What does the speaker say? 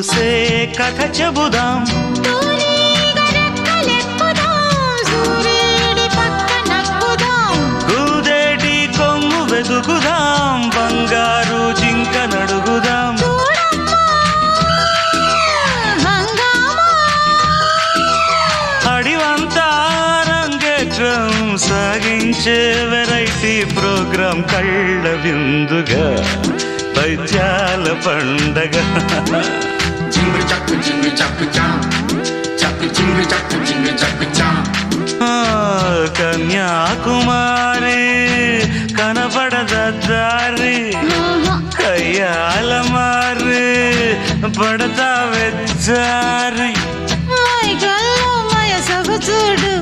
కథ చెబుదాం. కూదేటి కొమ్ము వెతుకుదాం బంగారు జింక నడుగుదాం. అడివంతా రంగేట్రం సాగించే వెరైటీ ప్రోగ్రాం కళ్ళ విందుగా పైత్యాల పండగ నా కుమారి కనబడదారి కయ్యాల మారి పడతా వెచ్చారి మై గల్లో చూడు.